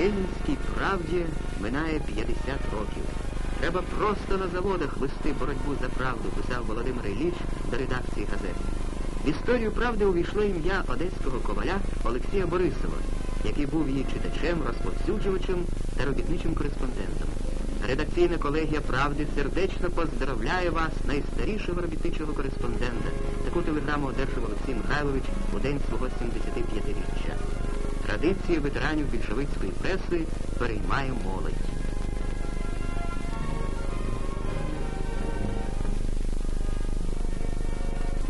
Ленінській правді минає 50 років. Треба просто на заводах вести боротьбу за правду, писав Володимир Ілліч до редакції газети. В історію правди увійшло ім'я одеського коваля Олексія Борисова, який був її читачем, розповсюджувачем та робітничим кореспондентом. Редакційна колегія правди сердечно поздравляє вас, найстарішого робітничого кореспондента. Таку телеграму одержав Олексій Михайлович у день свого 75-річчя. Традиції ветеранів більшовицької преси переймає молодь.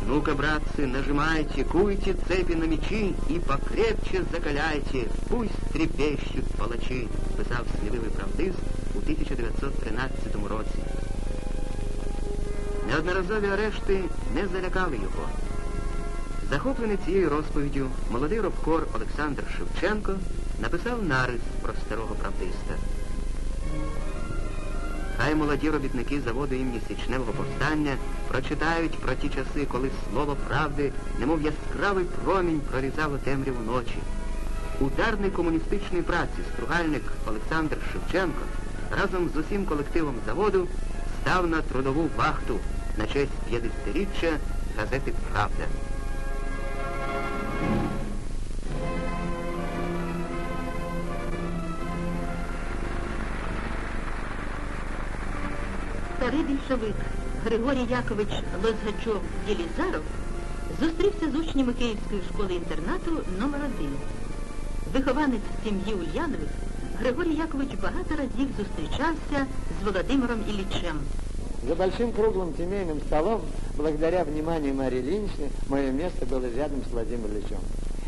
Ну-ка, братцы, нажимайте, куйте цепи на мечи и покрепче закаляйте, пусть трепещут палачі, писав сміливий правдист у 1913 році. Неодноразові арешти не залякали його. Захоплений цією розповіддю, молодий робкор Олександр Шевченко написав нарис про старого правдиста. Хай молоді робітники заводу імені Січневого повстання прочитають про ті часи, коли слово правди, немов яскравий промінь прорізало темряву ночі. Ударний комуністичної праці стругальник Олександр Шевченко разом з усім колективом заводу став на трудову вахту на честь 50-річчя газети Правда. Старий більшовик Григорій Якович Лозгачов Єлізаров зустрівся з учнями Київської школи-інтернату номер 1 Вихованець сім'ї Ульянових Григорій Якович багато разів зустрічався з Володимиром Іллічем. За большим круглым семейным столом, благодаря вниманию Марии Ильиничны, мое место было рядом с Владимиром Ильичем.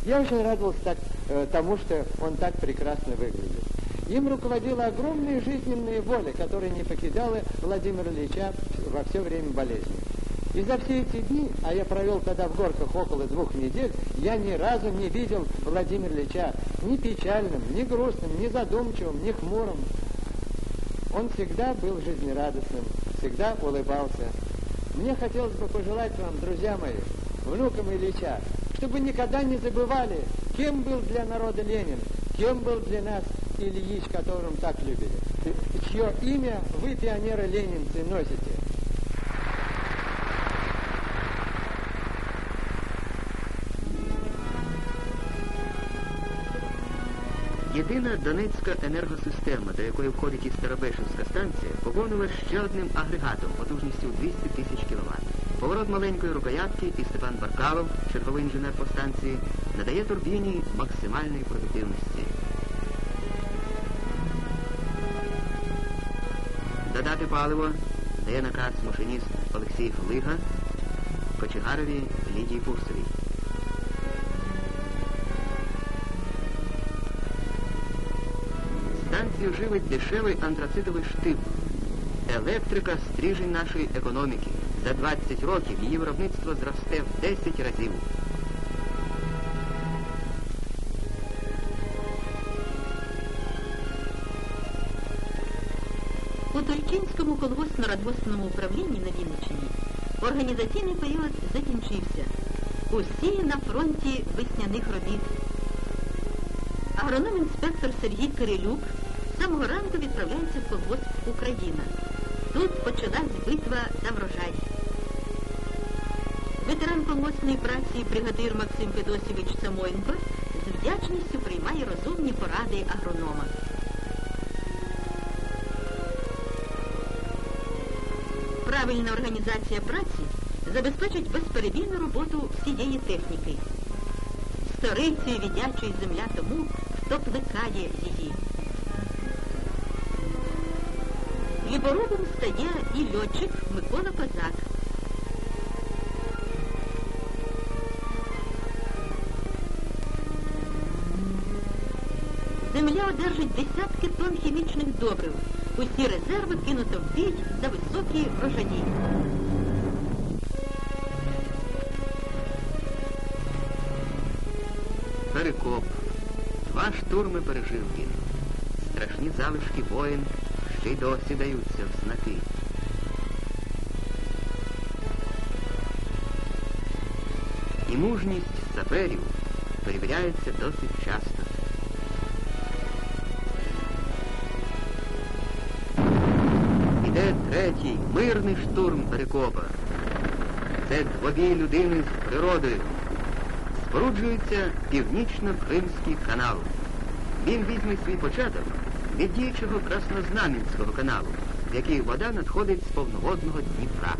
Я очень радовался так, э, тому, что он так прекрасно выглядит. Им руководила огромная жизненная воля, которая не покидала Владимира Ильича во все время болезни. И за все эти дни, а я провел тогда в горках около двух недель, я ни разу не видел Владимира Ильича ни печальным, ни грустным, ни задумчивым, ни хмурым. Он всегда был жизнерадостным, всегда улыбался. Мне хотелось бы пожелать вам, друзья мои, внукам Ильича, чтобы никогда не забывали, кем был для народа Ленин, кем был для нас Ильич, которым так любили, чье имя вы, пионеры-ленинцы, носите. Єдина Донецька енергосистема, до якої входить і Старобешівська станція, поповнила ще одним агрегатом потужністю 200 тисяч кВт. Поворот маленької рукоятки і Степан Баркалов, черговий інженер по станції, надає турбіні максимальної продуктивності. Додати паливо дає наказ машиніст Олексій Флига, кочегарові Лідії Пурсовій. Станцію живить дешевий антрацитовий штип. Електрика стрижень нашої економіки. За 20 років її виробництво зросте в 10 разів. У Тульчинському колгоспно-радгоспному управлінні на Вінниччині організаційний період закінчився. Усі на фронті весняних робіт. Агроном-інспектор Сергій Кирилюк самого ранку відправляється в колгосп Україна. Тут почалась битва за врожай. Ветеран колгоспної праці бригадир Максим Федосівич Самойнко з вдячністю приймає розумні поради агронома. Правильна організація праці забезпечить безперебійну роботу всієї техніки. Сторицею віддячує земля тому, хто плекає її. Ліборобом стає і льотчик Микола Козак. Земля одержить десятки тонн хімічних добрив. Усі резерви кинуто в бій за високі врожаї. Перекоп. Два штурми пережив він. Страшні залишки воїн ще й досі даються в знаки. І мужність саперів перевіряється досить часто. Іде третій мирний штурм перекопа. Це двобі людини з природою. Споруджується північно-кримський канал. Він візьме свій початок від діючого Краснознам'янського каналу, в який вода надходить з повноводного Дніпра.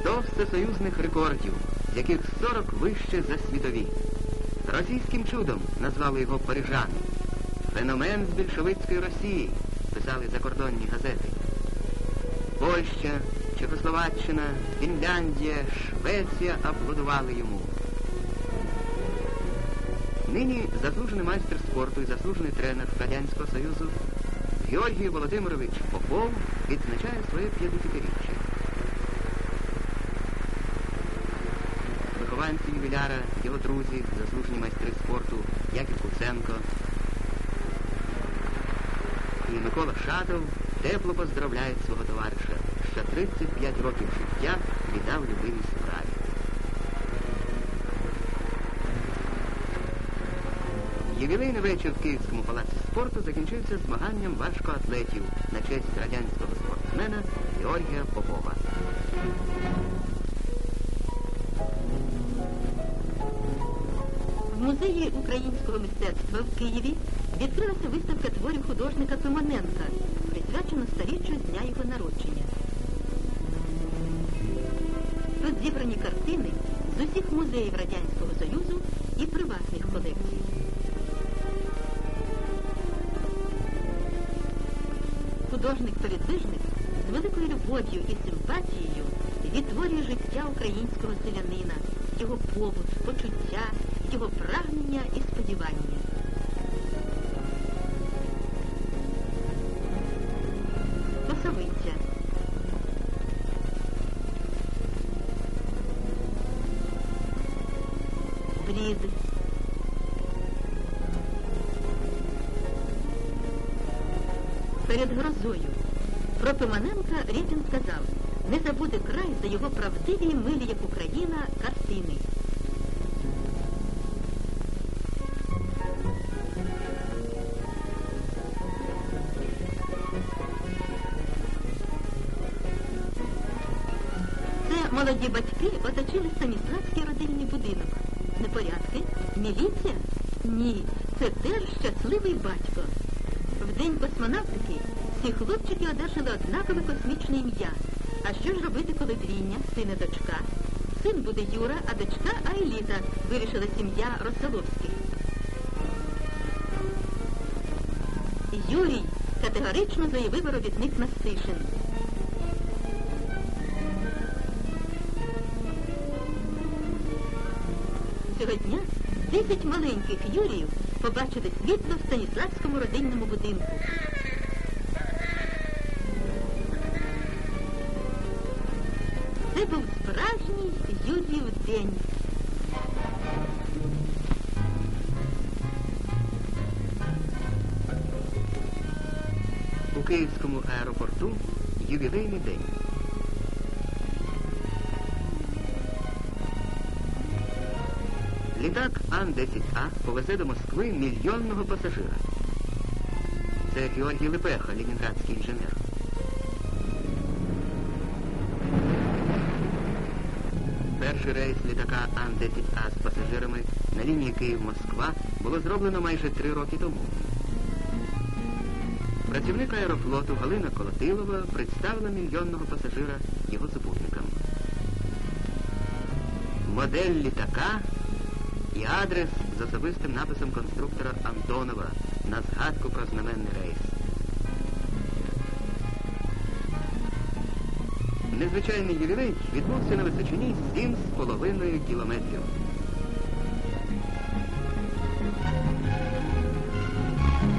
Сто всесоюзних рекордів, з яких 40 вище за світові. Російським чудом назвали його парижани. Феномен з більшовицької Росії, писали закордонні газети. Польща, Чехословаччина, Фінляндія, Швеція аплодували йому. Нині заслужений майстер спорту і заслужений тренер Радянського Союзу Георгій Володимирович Попов відзначає своє 50-річчя. Вихованці ювіляра, його друзі, заслужені майстри спорту Яків Куценко і Микола Шатов тепло поздравляють свого товариша, що 35 років життя віддав любимій справі. Ювілейний вечір в Київському палаці спорту закінчився змаганням важкоатлетів на честь радянського спортсмена Георгія Попова. В музеї українського мистецтва в Києві відкрилася виставка творів художника Пимоненка, присвячена сторіччю з дня його народження. Тут зібрані картини з усіх музеїв Радянського Союзу і приватних колекцій. Художник-передвижник з великою любов'ю і симпатією відтворює життя українського селянина, його побут, почуття, його прагнення і сподівання. Косовиця. Брід. Перед грозою. Про Пиманенка Рєпін сказав, не забуде край за його правдиві милі, як Україна, картини. Молоді батьки оточили Станіславський родинний будинок. Непорядки? Міліція? Ні, це теж щасливий батько. В день космонавтики ці хлопчики одержали однакове космічне ім'я. А що ж робити, коли двійня, син і дочка? Син буде Юра, а дочка Айліта, вирішила сім'я Росоловських. Юрій категорично заявив робітник Настишин. Цього дня 10 маленьких Юріїв побачили світло в Станіславському родинному будинку. Це був справжній Юріїв день. У Київському аеропорту ювілейний день. Літак Ан-10А повезе до Москви мільйонного пасажира. Це Георгій Лепеха, лінінградський інженер. Перший рейс літака Ан-10А з пасажирами на лінії Київ-Москва було зроблено майже три роки тому. Працівник аерофлоту Галина Колотилова представила мільйонного пасажира його супутникам. Модель літака і адрес з особистим написом конструктора Антонова на згадку про знаменний рейс. Незвичайний ювілей відбувся на височині 7,5 кілометрів.